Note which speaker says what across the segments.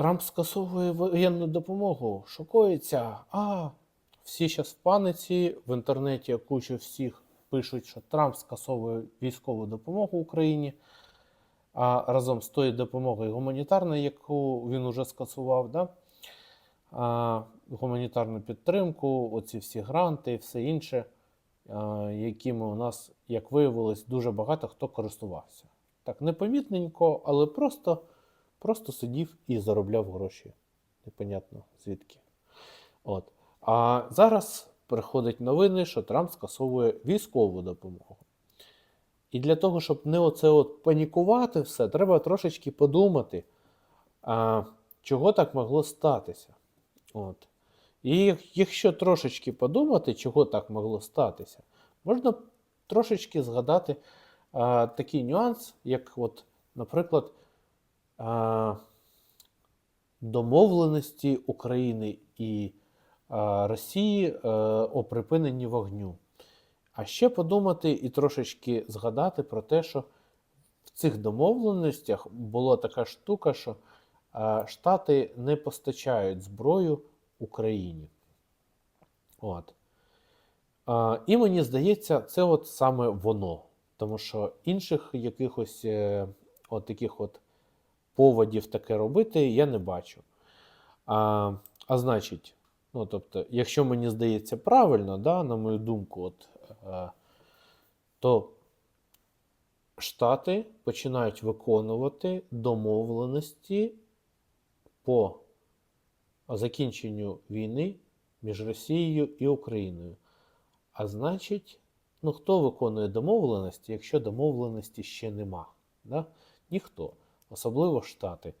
Speaker 1: Трамп скасовує воєнну допомогу, шокується. А, всі зараз в паниці. В інтернеті куча всіх пишуть, що Трамп скасовує військову допомогу Україні. А разом з тою допомогою гуманітарною, яку він уже скасував, да? а, гуманітарну підтримку, оці всі гранти і все інше, а, якими у нас, як виявилось, дуже багато хто користувався. Так, непомітненько, але просто, просто сидів і заробляв гроші. Непонятно звідки. От. А зараз приходять новини, що Трамп скасовує військову допомогу. І для того, щоб не оце от панікувати все, треба трошечки подумати, а, чого так могло статися. От. І якщо трошечки подумати, чого так могло статися, можна трошечки згадати а, такий нюанс, як, от, наприклад, домовленості України і Росії е, о припиненні вогню. А ще подумати і трошечки згадати про те, що в цих домовленостях була така штука, що Штати не постачають зброю Україні. От. І мені здається, це от саме воно. Тому що інших якихось е, от таких от поводів таке робити я не бачу. А, а значить, ну, тобто, якщо мені здається правильно, да, на мою думку, от, е, то Штати починають виконувати домовленості по закінченню війни між Росією і Україною. А значить, ну хто виконує домовленості, якщо домовленості ще нема? Да? Ніхто, особливо Штати.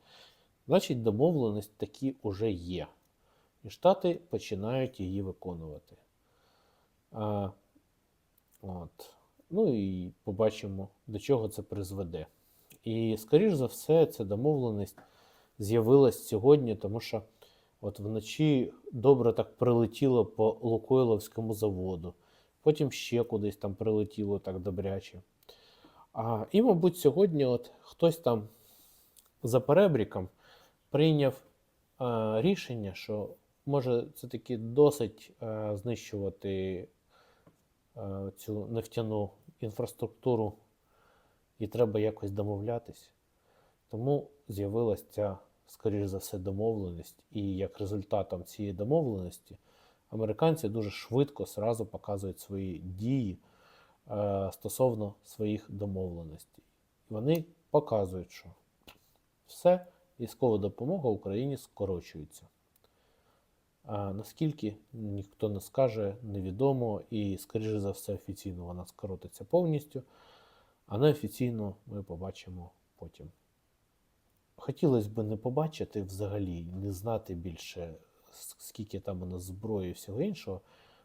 Speaker 1: Значить, домовленість такі вже є. І Штати починають її виконувати. А, от. Ну і побачимо, до чого це призведе. І, скоріш за все, ця домовленість з'явилась сьогодні, тому що от вночі добре так прилетіло по Лукойловському заводу, потім ще кудись там прилетіло так добряче. А, і, мабуть, сьогодні от хтось там за перебріком прийняв е, рішення, що може це таки досить е, знищувати е, цю нефтяну інфраструктуру, і треба якось домовлятись. Тому з'явилася ця, скоріш за все, домовленість. І як результатом цієї домовленості американці дуже швидко сразу показують свої дії е, стосовно своїх домовленостей. Вони показують, що все, військова допомога Україні скорочується. А наскільки ніхто не скаже, невідомо, і, скоріше за все, офіційно вона скоротиться повністю, а неофіційно ми побачимо потім. Хотілося б не побачити взагалі, не знати більше, скільки там у нас зброї і всього іншого,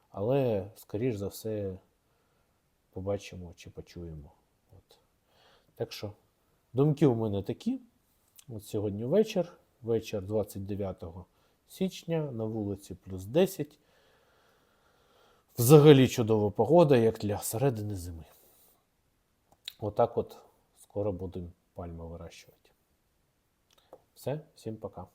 Speaker 1: але, скоріш за все, побачимо чи почуємо. От. Так що, думки у мене такі. От сьогодні вечір, вечір 29 січня, на вулиці плюс 10. Взагалі чудова погода, як для середини зими. Отак от скоро будемо пальми вирощувати. Все, всім пока.